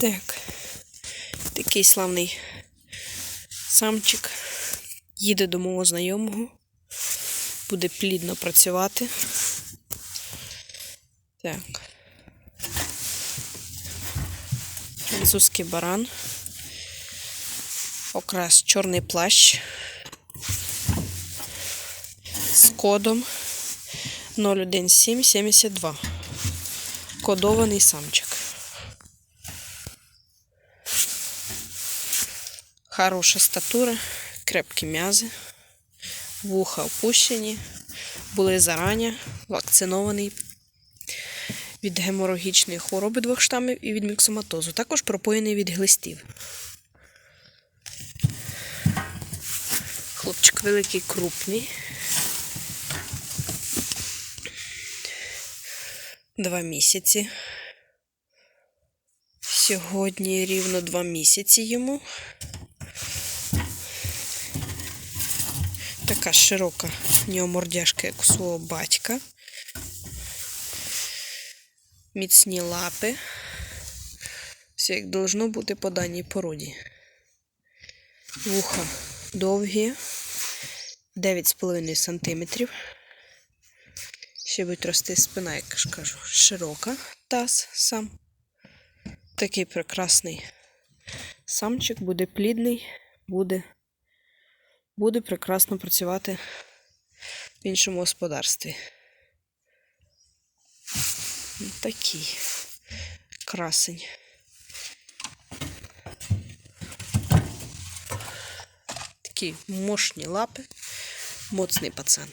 Так. Такий славний самчик їде до мого знайомого. Буде плідно працювати. Так. Французький баран. Окрас чорний плащ. З кодом 01772. Кодований самчик. Хороша статура, крепкі м'язи, вуха опущені, були зарані вакцинований від геморагічної хвороби двох штамів і від міксоматозу. Також пропоєний від глистів. Хлопчик великий, крупний. Два місяці. Сьогодні рівно два місяці йому. Така широка в нього мордяшка, як у свого батька. Міцні лапи. Все як должно бути по даній породі. Вуха довгі, 9,5 см. Ще будуть рости спина, як ж кажу, широка таз сам. Такий прекрасний самчик, буде плідний, буде, буде прекрасно працювати в іншому господарстві. Такий красень. Такі мощні лапи, моцний пацан.